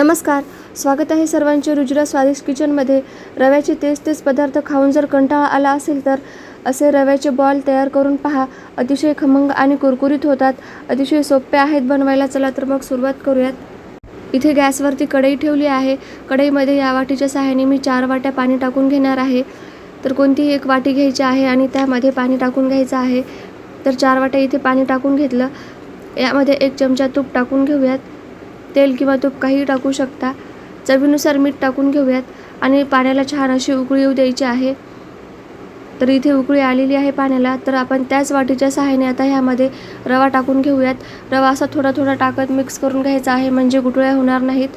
नमस्कार. स्वागत आहे सर्वांचे रुजिरा स्वादिष्ट किचनमध्ये. रव्याचे तेच तेच पदार्थ खाऊन जर कंटाळा आला असेल तर असे रव्याचे बॉल तयार करून पहा. अतिशय खमंग आणि कुरकुरीत होतात. अतिशय सोपे आहेत बनवायला. चला तर मग सुरुवात करूयात. इथे गॅसवरती कढई ठेवली आहे. कढईमध्ये या वाटीच्या सहाय्याने मी चार वाट्या पाणी टाकून घेणार आहे. तर कोणतीही एक वाटी घ्यायची आहे आणि त्यामध्ये पाणी टाकून घ्यायचं आहे. तर चार वाट्या इथे पाणी टाकून घेतलं. यामध्ये एक चमचा तूप टाकून घेऊयात. तेल किंवा तूप काहीही टाकू शकता. चवीनुसार मीठ टाकून घेऊयात. आणि पाण्याला छान अशी उकळी येऊ द्यायची आहे. तर इथे उकळी आलेली आहे पाण्याला. तर आपण त्याच वाटीच्या सहाय्याने आता ह्यामध्ये रवा टाकून घेऊयात. रवा असा थोडा थोडा टाकत मिक्स करून घ्यायचा आहे म्हणजे गुटळ्या होणार नाहीत.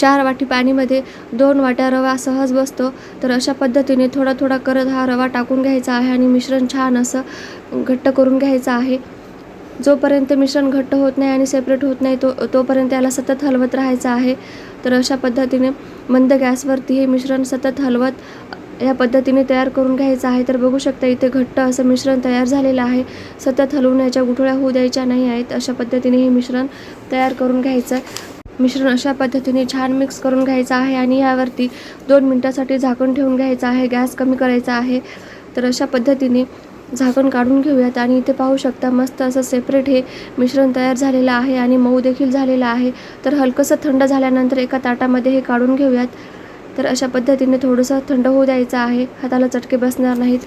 चार वाटी पाणीमध्ये दोन वाट्या रवा सहज बसतो. तर अशा पद्धतीने थोडा थोडा करत हा रवा टाकून घ्यायचा आहे आणि मिश्रण छान असं घट्ट करून घ्यायचं आहे. जोपर्यंत मिश्रण घट्ट होत नाही आणि सेपरेट होत नाही तो तोपर्यंत याला सतत हलवत राहायचं आहे. तर अशा पद्धतीने मंद गॅसवरती हे मिश्रण सतत हलवत या पद्धतीने तयार करून घ्यायचं आहे. तर बघू शकता इथे घट्ट असं मिश्रण तयार झालेलं आहे. सतत हलवून याच्या गुठळ्या होऊ द्यायच्या नाही आहेत. अशा पद्धतीने हे मिश्रण तयार करून घ्यायचं. मिश्रण अशा पद्धतीने छान मिक्स करून घ्यायचं आहे आणि यावरती दोन मिनटासाठी झाकून ठेवून घ्यायचं आहे. गॅस कमी करायचा आहे. तर अशा पद्धतीने झाकण काढून घेऊयात आणि इथे पाहू शकता मस्त असं सेपरेट हे मिश्रण तयार झालेलं आहे आणि मऊ देखील झालेलं आहे. तर हलकंसं थंड झाल्यानंतर एका ताटामध्ये हे काढून घेऊयात. तर अशा पद्धतीने थोडंसं थंड होऊ द्यायचं आहे. हाताला चटके बसणार नाहीत.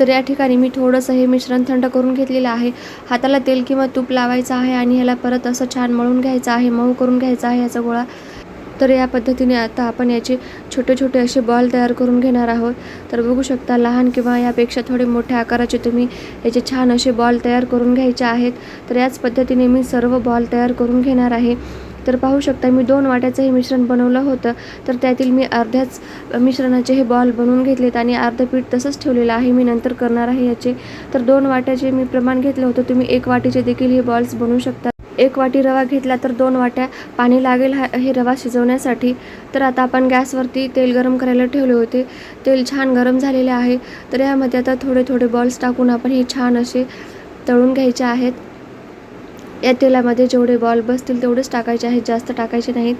तर या ठिकाणी मी थोडंसं हे मिश्रण थंड करून घेतलेलं आहे. हाताला तेल किंवा तूप लावायचं आहे आणि ह्याला परत असं छान मळून घ्यायचं आहे मऊ करून घ्यायचा आहे याचा गोळा. तर या पद्धतीने आता आपण याचे छोटे छोटे असे बॉल तयार करून घेणार आहोत. तर बघू शकता लहान किंवा यापेक्षा थोडे मोठ्या आकाराचे तुम्ही याचे छान असे बॉल तयार करून घ्यायचे आहेत. तर याच पद्धतीने मी सर्व बॉल तयार करून घेणार आहे. तर पाहू शकता मी दोन वाट्याचं हे मिश्रण बनवलं होतं. तर त्यातील मी अर्ध्याच मिश्रणाचे हे बॉल बनवून घेतलेत आणि अर्धं पीठ तसंच ठेवलेलं आहे. मी नंतर करणार आहे याचे. तर दोन वाट्याचे मी प्रमाण घेतलं होतं. तुम्ही एक वाटीचे देखील हे बॉल्स बनवू शकता. एक वाटी रवा घेतला तर दोन वाट्या पाणी लागेल हा हे रवा शिजवण्यासाठी. तर आता आपण गॅसवरती तेल गरम करायला ठेवले होते. तेल छान गरम झालेले आहे. तर यामध्ये आता थोडे थोडे बॉल्स टाकून आपण हे छान असे तळून घ्यायचे आहेत. या तेलामध्ये जेवढे बॉल बसतील तेवढेच टाकायचे आहेत. जास्त टाकायचे नाहीत.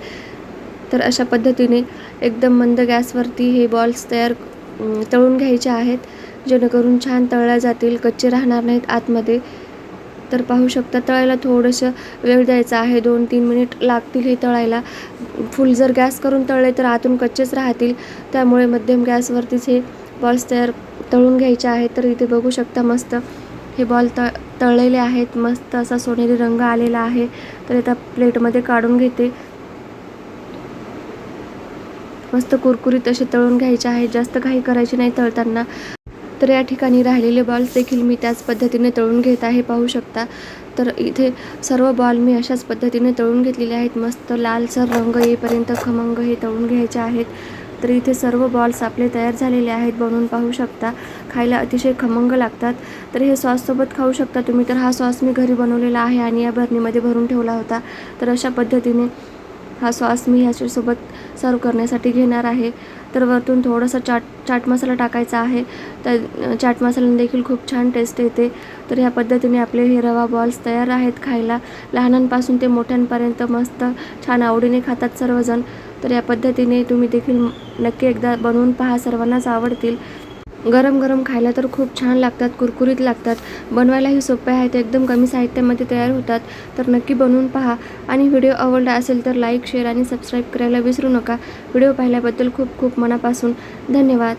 तर अशा पद्धतीने एकदम मंद गॅसवरती हे बॉल्स तयार तळून घ्यायचे आहेत. जेणेकरून छान तळल्या जातील. कच्चे राहणार नाहीत आतमध्ये. तर पाहू शकता तळायला थोडंसं वेळ द्यायचा आहे. दोन तीन मिनिट लागतील हे तळायला. फुल जर गॅस करून तळले तर आतून कच्चेच राहतील. त्यामुळे मध्यम गॅसवरतीच हे बॉल्स तयार तळून घ्यायचे आहेत. तर इथे बघू शकता मस्त हे बॉल तळ तळलेले आहेत. मस्त असा सोनेरी रंग आलेला आहे. तर आता प्लेटमध्ये काढून घेते. मस्त कुरकुरीत असे तळून घ्यायचे आहेत. जास्त काही करायचे नाही तळताना. तर या ठिकाणी राहिलेले बॉल्स देखील मी त्याच पद्धतीने तळून घेत आहे. पाहू शकता. तर इथे सर्व बॉल मी अशाच पद्धतीने तळून घेतलेले आहेत. मस्त लालसर रंग येईपर्यंत खमंग हे तळून घ्यायचे आहेत. तर इथे सर्व बॉल्स आपले तयार झालेले आहेत बनवून पाहू शकता. खायला अतिशय खमंग लागतात. तर हे सॉससोबत खाऊ शकता तुम्ही. तर हा सॉस मी घरी बनवलेला आहे आणि या भरणीमध्ये भरून ठेवला होता. तर अशा पद्धतीने हा सॉस मी ह्याच्यासोबत सर्व करण्यासाठी घेणार आहे. तर वरतून थोडंसं चाट चाट मसाला टाकायचा आहे. तर चाट मसाल्याने देखील खूप छान टेस्ट येते. तर ह्या पद्धतीने आपले हे रवा बॉल्स तयार आहेत खायला. लहानांपासून ते मोठ्यांपर्यंत मस्त छान आवडीने खातात सर्वजण. तर या पद्धतीने तुम्ही देखील नक्की एकदा बनवून पहा. सर्वांनाच आवडतील. गरम गरम खायला तर खूप छान लागतात कुरकुरीत लागतात. बनवायलाही सोपे आहेत एकदम कमी साहित्यामध्ये तयार होतात. तर नक्की बनवून पहा. आणि व्हिडिओ आवडला असेल तर लाईक शेअर आणि सबस्क्राईब करायला विसरू नका. व्हिडिओ पाहिल्याबद्दल खूप खूप मनापासून धन्यवाद.